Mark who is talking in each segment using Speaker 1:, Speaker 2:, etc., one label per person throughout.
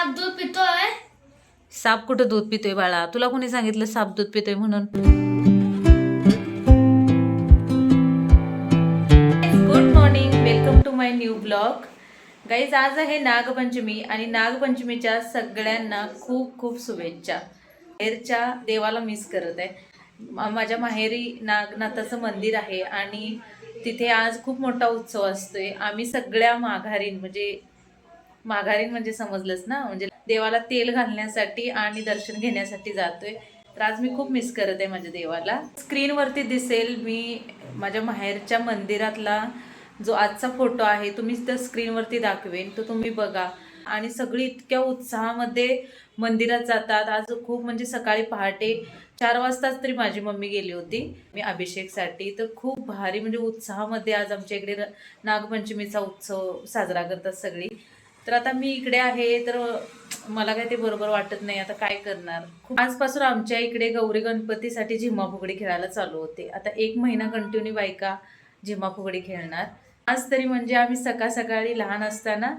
Speaker 1: साप दूध पितोय?
Speaker 2: साप कुठं दूध पितोय बाळा? तुला कोणी सांगितलं साप दूध पितोय म्हणून? Good morning welcome to my new blog guys आज आहे नागपंचमी आणि नागपंचमीच्या सगळ्यांना खूप खूप शुभेच्छा. माहेरच्या देवाला मिस करत आहे. माझ्या माहेरी नागनाथाचं मंदिर आहे आणि तिथे आज खूप मोठा उत्सव असतोय. आम्ही सगळ्या माघारीन म्हणजे माघारीन म्हणजे समजलंच ना. म्हणजे देवाला तेल घालण्यासाठी आणि दर्शन घेण्यासाठी जातोय. तर आज मी खूप मिस करत आहे माझ्या देवाला. स्क्रीनवरती दिसेल मी माझ्या माहेरच्या मंदिरातला जो आजचा फोटो आहे तुम्ही त्या स्क्रीनवरती दाखवेन. तो तुम्ही बघा. आणि सगळी इतक्या उत्साहामध्ये मंदिरात जातात. आज खूप म्हणजे सकाळी पहाटे चार वाजताच तरी माझी मम्मी गेली होती. मी अभिषेकसाठी. तर खूप भारी म्हणजे उत्साहामध्ये आज आमच्या इकडे नागपंचमीचा उत्सव साजरा करतात सगळी. तर आता मी इकडे आहे तर मला काय ते बरोबर वाटत नाही आता काय करणार? खूप आजपासून आमच्या इकडे गौरी गणपतीसाठी झिम्मा फुगडी खेळायला चालू होते. आता एक महिना कंटिन्यू बायका झिम्मा फुगडी खेळणार. आज तरी म्हणजे आम्ही सकाळ सकाळी लहान असताना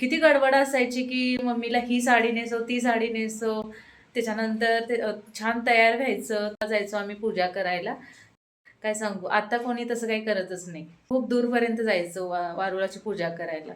Speaker 2: किती गडबड असायची की मम्मीला ही साडी नेसो ती साडी नेसो त्याच्यानंतर ते छान तयार व्हायचं जायचो आम्ही पूजा करायला. काय सांगू? आता कोणी तसं काही करतच नाही. खूप दूरपर्यंत जायचं वा वारुळाची पूजा करायला.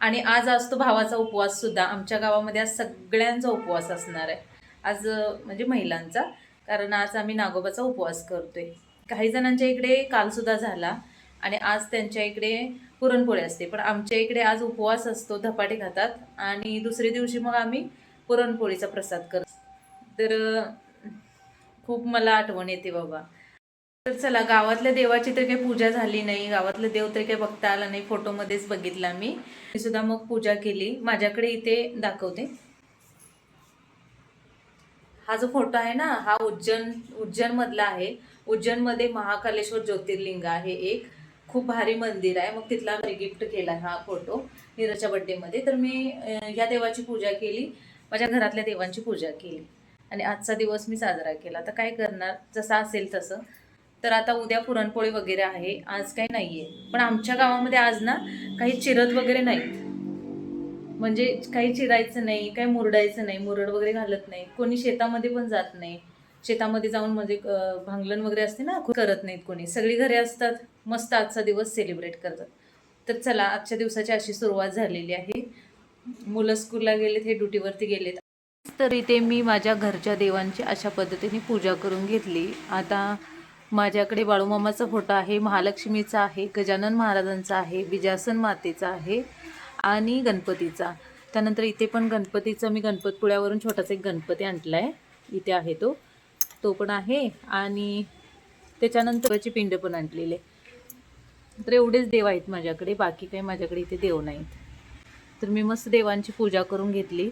Speaker 2: आणि आज असतो भावाचा उपवास सुद्धा आमच्या गावामध्ये आज सगळ्यांचा उपवास असणार आहे. आज म्हणजे महिलांचा. कारण आज आम्ही नागोबाचा उपवास करतोय. काही जणांच्या इकडे कालसुद्धा झाला आणि आज त्यांच्या इकडे पुरणपोळी असते. पण आमच्या इकडे आज उपवास असतो धपाटे खातात आणि दुसऱ्या दिवशी मग आम्ही पुरणपोळीचा प्रसाद करतो. तर खूप मला आठवण येते बाबा. तर चला गावातल्या देवाची तर काही पूजा झाली नाही गावातलं देव तर काही बघता आला नाही फोटोमध्येच बघितला मी. मी सुद्धा मग पूजा केली. माझ्याकडे इथे दाखवते. हा जो फोटो आहे ना हा उज्जैन उज्जैनमधला आहे. उज्जैनमध्ये महाकालेश्वर ज्योतिर्लिंग आहे एक. खूप भारी मंदिर आहे. मग तिथला मी गिफ्ट केला हा फोटो नीरजच्या बड्डेमध्ये तर मी ह्या देवाची पूजा केली. माझ्या घरातल्या देवांची पूजा केली. आणि आजचा दिवस मी साजरा केला. तर काय करणार? जसं असेल तसं. तर आता उद्या पुरणपोळी वगैरे आहे आज काही नाही आहे पण आमच्या गावामध्ये आज ना काही चिरत वगैरे नाही. म्हणजे काही चिरायचं नाही काही मुरडायचं नाही मुरड वगैरे घालत नाही. कोणी शेतामध्ये पण जात नाही. शेतामध्ये जाऊन म्हणजे भांगलन वगैरे असते ना करत नाहीत कोणी. सगळी घरे असतात मस्त आजचा दिवस सेलिब्रेट करतात. तर चला आजच्या दिवसाची अशी सुरुवात झालेली आहे. मुलं स्कूलला गेलेत हे ड्युटीवरती गेलेत. तर इथे मी माझ्या घरच्या देवांची अशा पद्धतीने पूजा करून घेतली. आता माझ्याकडे बाळूमामाचा फोटो आहे महालक्ष्मीचा आहे गजानन महाराजांचा आहे विजासन मातेचा आहे आणि गणपतीचा. त्यानंतर इथे पण गणपतीचा मी गणपतपुळ्यावरून छोटासा एक गणपती आणला आहे इथे आहे तो. तो पण आहे आणि त्याच्यानंतरची पिंड पण आणलेली. आहे तर एवढेच देव आहेत माझ्याकडे बाकी काही माझ्याकडे इथे देव नाहीत. तर मी मस्त देवांची पूजा करून घेतली.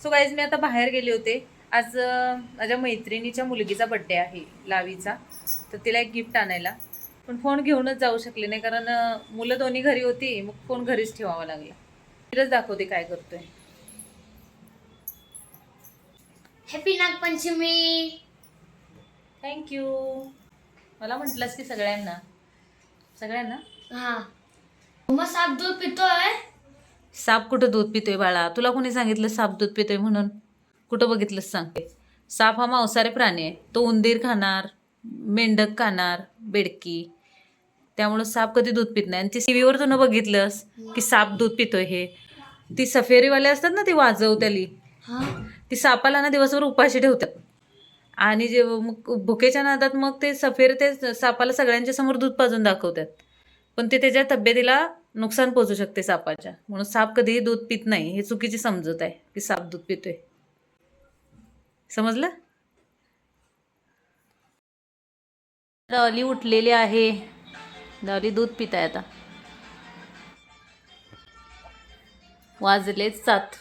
Speaker 2: सो गाईज मी आता बाहेर गेले होते. आज माझ्या मैत्रिणीच्या मुलगीचा बड्डे आहे लावीचा. तर तिला एक गिफ्ट आणायला. पण फोन घेऊनच जाऊ शकले नाही कारण मुलं दोन्ही घरी होती मग फोन घरीच ठेवावा लागला. तिलाच दाखवते काय करतोय.
Speaker 1: हॅपी नागपंचमी
Speaker 2: थँक्यू मला म्हटलंस की सगळ्यांना. सगळ्यांना?
Speaker 1: हा. मग साप दूध पितोय?
Speaker 2: साप कुठं दूध पितोय बाळा? तुला कोणी सांगितलं साप दूध पितोय म्हणून? कुठं बघितलंस सांगते साप हा मांसाहारी प्राणी आहे. तो उंदीर खाणार मेंढक खाणार बेडकी. त्यामुळं साप कधी दूध पित नाही. आणि ती टीव्हीवर तू न बघितलंस की साप दूध पितोय हे. ती सफेरीवाले असतात ना ती वाजवत्याली.
Speaker 1: हा.
Speaker 2: ती सापाला ना दिवसभर उपाशी ठेवतात. आणि जे मग भुकेच्या नादात मग ते सफेर ते सापाला सगळ्यांच्या समोर दूध पाजून दाखवतात. पण ते त्याच्या तब्येतीला नुकसान पोचू शकते सापाच्या. म्हणून साप कधीही दूध पित नाही हे चुकीची समजत आहे की साप दूध पितोय. समजलं? डॉली उठलेली आहे. डॉली दूध पित आहे आता. वाजलेच सात.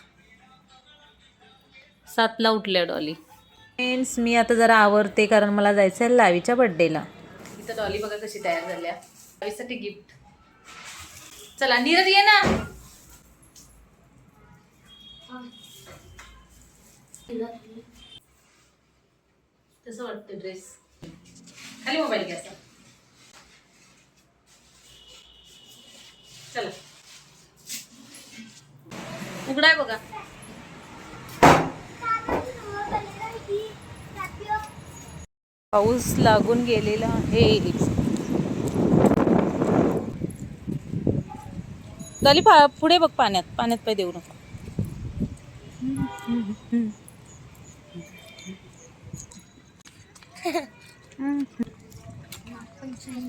Speaker 2: सातला उठल्या डॉली फ्रेंड्स मी आता जरा आवरते कारण मला जायचं आहे लावीच्या बड्डेला इथं डॉली बघा कशी तयार झाल्या. लावीसाठी गिफ्ट चला नीरज ये ना. कसं वाटतं ड्रेस खाली मोबाईल घ्या असा. चला. उघडाय बघा. पाऊस लागून गेलेला आहे. झाली पा पुढे बघ पाण्यात. पाण्यात पाय देऊ नका.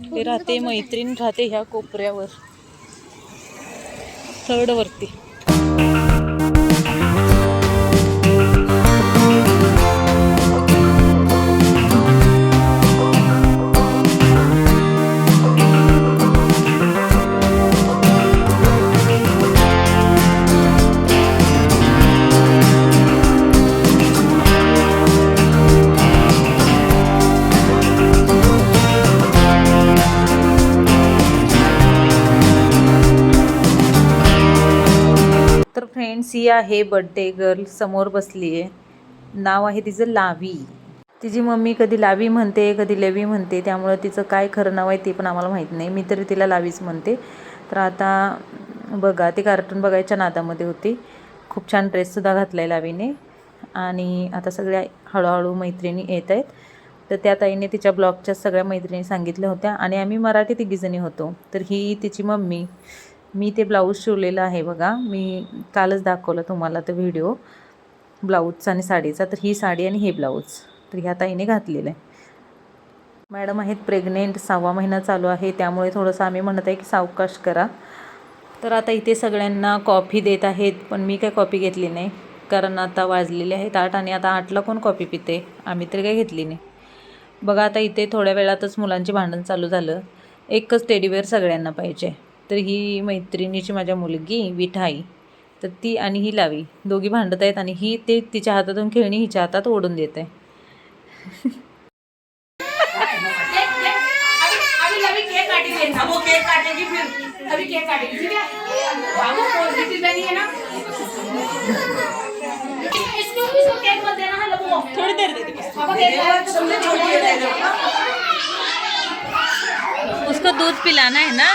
Speaker 2: ते राहते मैत्रीण राहते ह्या कोपऱ्यावर थर्ड वरती आहे बड्डे गर्ल समोर बसली आहे नाव आहे तिचं लावी. तिची मम्मी कधी लावी म्हणते कधी लेवी म्हणते त्यामुळं तिचं काय खरं नाव आहे ते पण आम्हाला माहीत नाही. मी तरी तिला लावीच म्हणते. तर आता बघा ती कार्टून बघायच्या नादामध्ये होती. खूप छान ड्रेससुद्धा घातला आहे लावीने. आणि आता सगळ्या हळूहळू मैत्रिणी येत आहेत. तर त्या ताईने तिच्या ब्लॉगच्या सगळ्या मैत्रिणी सांगितल्या होत्या. आणि आम्ही मराठी तिघीजणी होतो. तर ही तिची मम्मी. मी ते ब्लाऊज शिवलेलं आहे बघा. मी कालच दाखवलं तुम्हाला तो व्हिडिओ ब्लाऊजचा आणि साडीचा. तर ही साडी आणि हे ब्लाऊज. तर ह्या ताईने घातलेलं आहे. मॅडम आहेत प्रेग्नेंट सहावा महिना चालू आहे. त्यामुळे थोडंसं आम्ही म्हणत आहे की सावकाश करा. तर आता इथे सगळ्यांना कॉफी देत आहेत पण मी काय कॉफी घेतली नाही. कारण आता वाजलेले आहेत आठ आणि आता आठला कोण कॉफी पिते? आम्ही तरी काय घेतली नाही. बघा आता इथे थोड्या वेळातच मुलांचे भांडण चालू झालं. एकच टेडीवेअर सगळ्यांना पाहिजे. तर ही मैत्रिणीची माझ्या मुलगी विठाई. तर ती आणि ही लावी. दोघी भांडत आहेत आणि ही ते तिच्या हातातून खेळणी हिच्या हातात ओढून देत. आहे
Speaker 3: है? है है
Speaker 2: थोड़ी देर दो उसको दूध पिलाना है ना?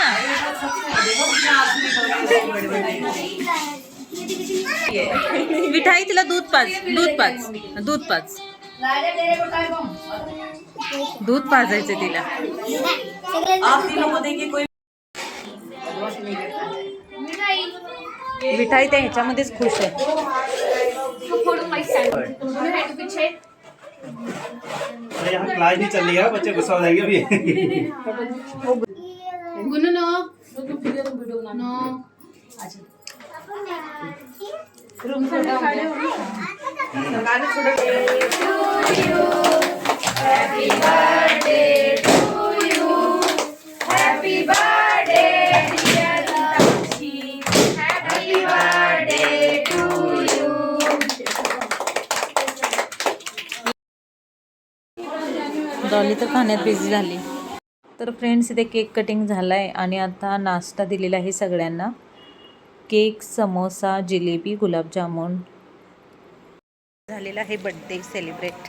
Speaker 2: मिठाई तिला दूध पाच दूध पाच दूध पाच.
Speaker 3: राजा तेरे को काय बम
Speaker 2: दूध पाजायचं तिला.
Speaker 3: आप तीनों को देखिए कोई
Speaker 2: मिठाई त्या ह्याच्यामध्येच खुश आहे.
Speaker 3: फोटो माइक साइड मिठाई के पीछे
Speaker 4: अरे यहाँ क्लास नहीं चल रही है बच्चे गुस्सा हो जाएंगे अभी।
Speaker 3: गुनु नो नो अच्छा रूम छोटा
Speaker 2: डॉली तर खाण्यात बिझी झाली. तर फ्रेंड्स इथे केक कटिंग झाला आहे आणि आता नाश्ता दिलेला आहे सगळ्यांना. केक समोसा जिलेबी गुलाबजामुन. झालेला आहे बर्थडे सेलिब्रेट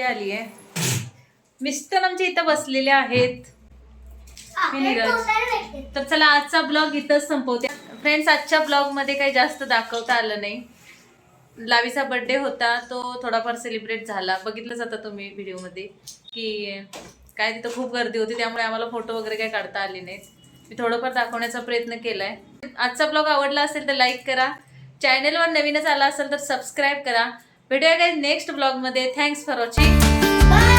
Speaker 2: आली आहे. मिस्टर आमच्या इथं बसलेले आहेत. तर चला आजचा ब्लॉग इथंच संपवते. फ्रेंड्स आजच्या ब्लॉगमध्ये काही जास्त दाखवता आलं नाही. लावीचा बर्थडे होता तो थोडाफार सेलिब्रेट झाला. बघितलं जातं तुम्ही व्हिडिओमध्ये की काय तिथं खूप गर्दी होती त्यामुळे आम्हाला फोटो वगैरे काही काढता आले नाहीत. मी थोडंफार दाखवण्याचा प्रयत्न केला आहे आजचा ब्लॉग आवडला असेल तर लाईक करा. चॅनलवर नवीनच आला असेल तर सबस्क्राईब करा. भेटूया काही नेक्स्ट ब्लॉगमध्ये थँक्स फॉर वॉचिंग